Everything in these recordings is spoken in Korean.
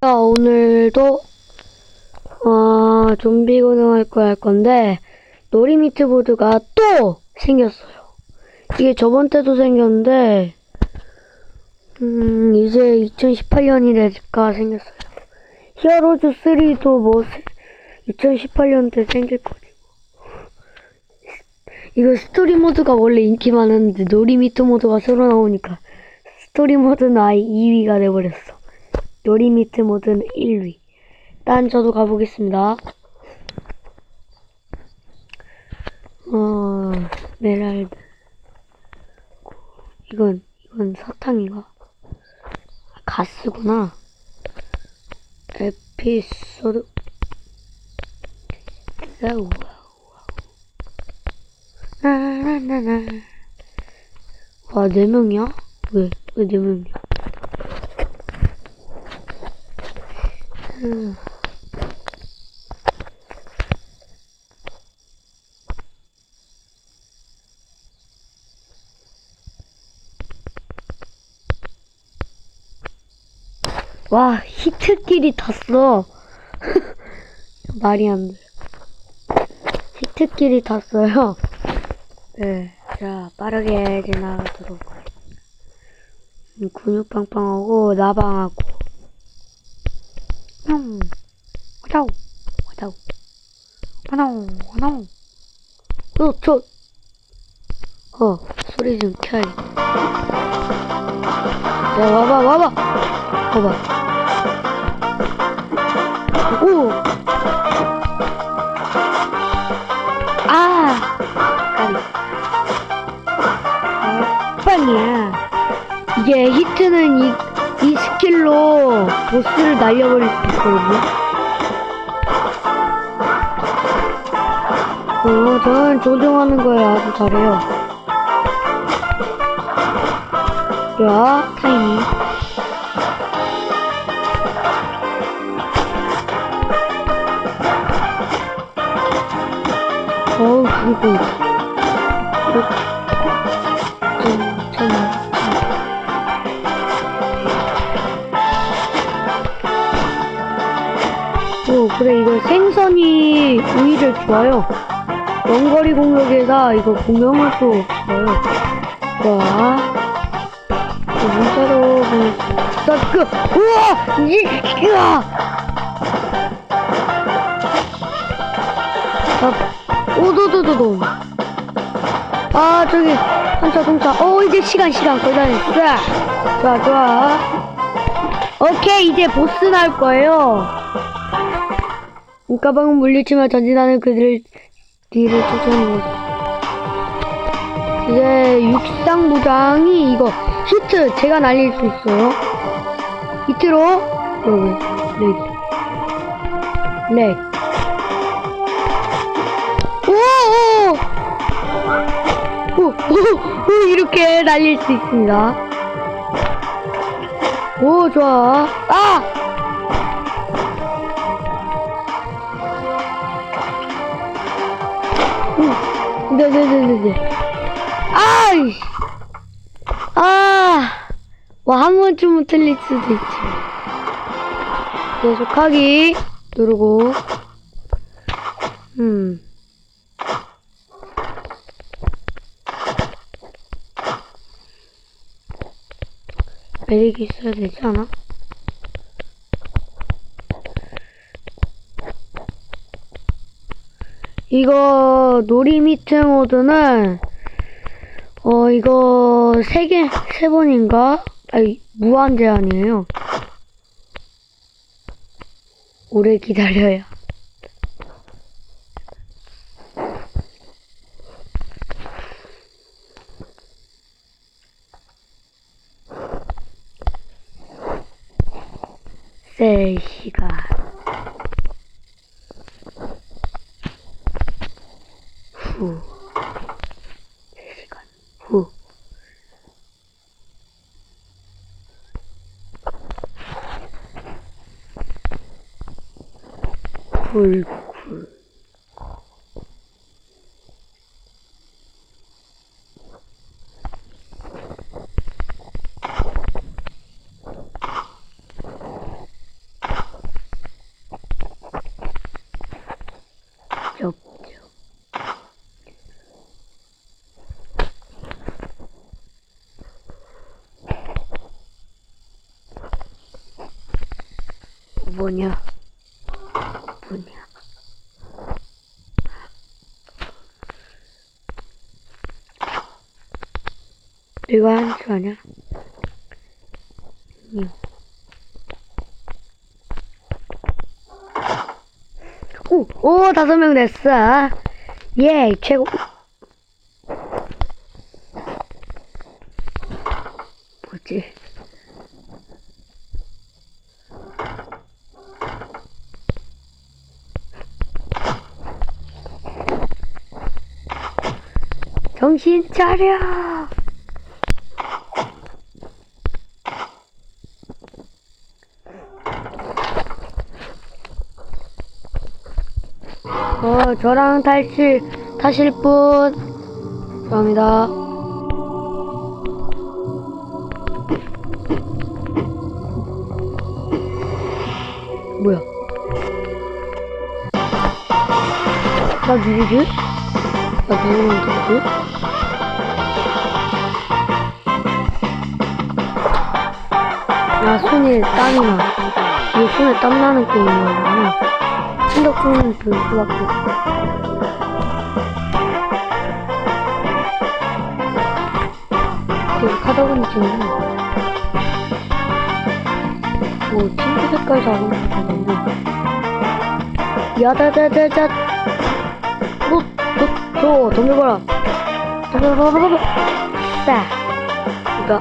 자, 오늘도 어, 좀비 고능할 거할 건데 놀이 미트 보드가 또 생겼어요. 이게 저번 때도 생겼는데 음, 이제 2018년이 되니까 생겼어요. 히어로즈 3도 뭐 2018년 때 생길 거고 이거 스토리 모드가 원래 인기 많았는데 놀이 미트 모드가 새로 나오니까 스토리 모드는 아예 2위가 돼버렸어. 놀이미트 모드는 1위. 일단 저도 가보겠습니다. 어, 메랄드. 이건, 이건 사탕인가? 가스구나. 에피소드. 와우. 나나나나. 와, 네 명이야? 왜, 왜 네 명이야? 음. 와, 히트끼리 탔어. 말이 안 돼. 히트끼리 탔어요. 네, 자, 빠르게 지나가도록. 음, 근육 빵빵하고, 나방하고. 뿅. 와다오, 와다오. 와다오, 와다오. 어, 저, 어, 소리 좀 켜야겠다. 야, 와봐, 와봐. 봐봐. 오! 아! 까비. 아, 빵이야. 이게 히트는 이, 이 스킬로 보스를 날려버릴 수 있거든요. 어, 저는 조종하는 거에 아주 잘해요. 자, 타이밍. 어우, 그리고, 오히려 좋아요. 원거리 공격에다 이거 공격력도 좋아요. 자, 그 문자로 수 있다. 그, 우와! 이, 으아! 자, 오도도도도. 아, 저기, 한차, 동차. 어, 이제 시간, 시간, 거의 다 됐어. 좋아, 좋아. 오케이, 이제 보스 나올 거예요. 물가방은 물리치며 전진하는 그들을 뒤를 거죠. 이제 육상 무장이 이거 히트 제가 날릴 수 있어요. 히트로 렉 렉. 오! 오! 오! 오! 이렇게 날릴 수 있습니다. 오 좋아. 아! 네네네네네. 아이! 아! 와, 한 번쯤은 틀릴 수도 있지. 계속하기. 누르고. 음. 매력이 있어야 되지 않아? 이거 놀이 미트 모드는 어 이거 세 개 세 번인가? 아니 무한 제한이에요. 오래 기다려야. 세 시간. 후. 3시간 후. 굴 뭐냐? 뭐냐? 이거 한줄 아냐? 음. 오, 오, 다섯 명 됐어. 예, 최고. 뭐지? 정신 차려! 어, 저랑 탈실, 타실 분. 감사합니다. 뭐야? 나 누구지? 나 누구랑 누구지? 나 손에 땀이 나. 이게 손에 땀 나는 게임이거든요. 핸드폰은 들 수밖에 없어. 계속 하다 보니 지금 뭐 친구 색깔 작은 거 같은데 야다다다다 뭐, 너, 저 덤벼봐라. 덤벼봐봐봐 싸 이거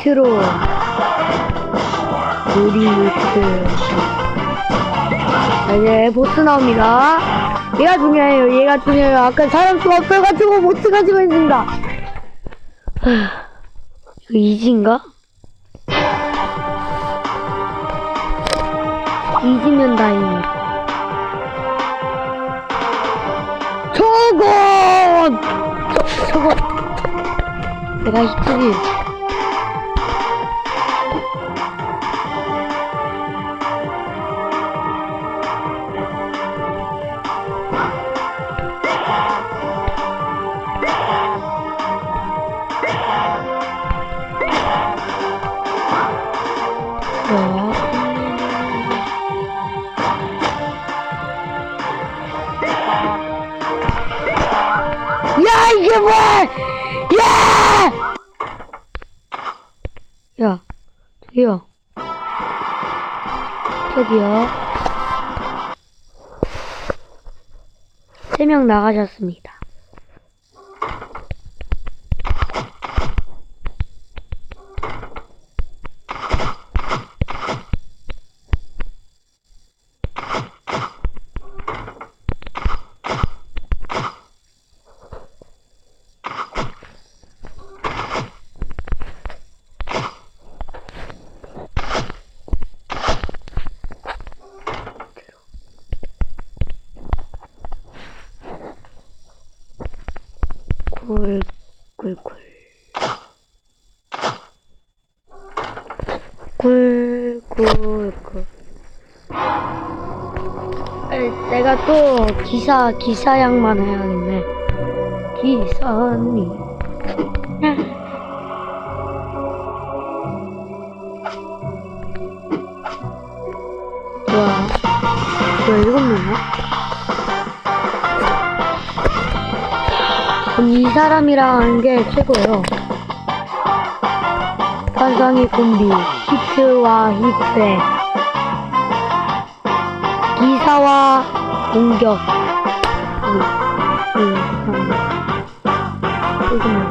밑으로 우리 밑으로 자, 이제 보스 나옵니다. 얘가 중요해요 얘가 중요해요. 아까 사람 수가 없어가지고 못 가지고 있습니다. 이지인가? 이지면 다행이다. 저건! 저, 저건! 내가 히트지 이게 뭐야 야! 야 저기요. 저기요. 세 명 나가셨습니다 굴굴굴 굴굴굴 내가 또 기사 기사 양만 해야겠네. 기사님. 뭐야? 뭐야 일곱 명이야? 이 사람이랑 하는 게 최고예요. 관상의 콤비, 히트와 히트의 기사와 공격. 그, 그, 그,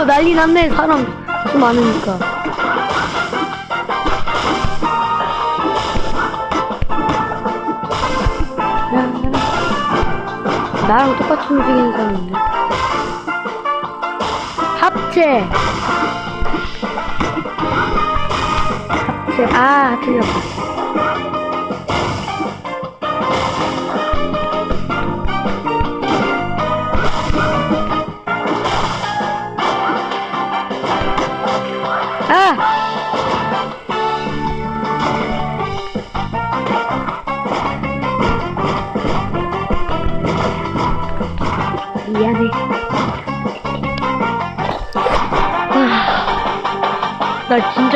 그, 어, 난리 났네, 사람 수 많으니까. 나랑 똑같이 움직이는 사람인데. 합체! 합체, 아, 틀렸다.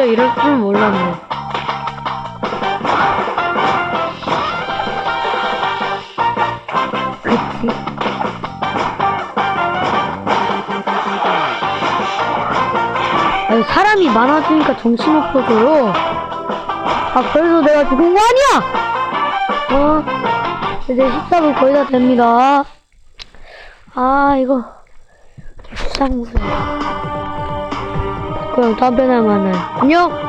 이럴 줄 몰랐네. 그치? 아니, 사람이 많아지니까 정신없어져요. 아, 그래서 내가 죽은 거 아니야! 어? 이제 14분 거의 다 됩니다. 아, 이거. 쌍무서 그 럼 다음에 나만은 안녕!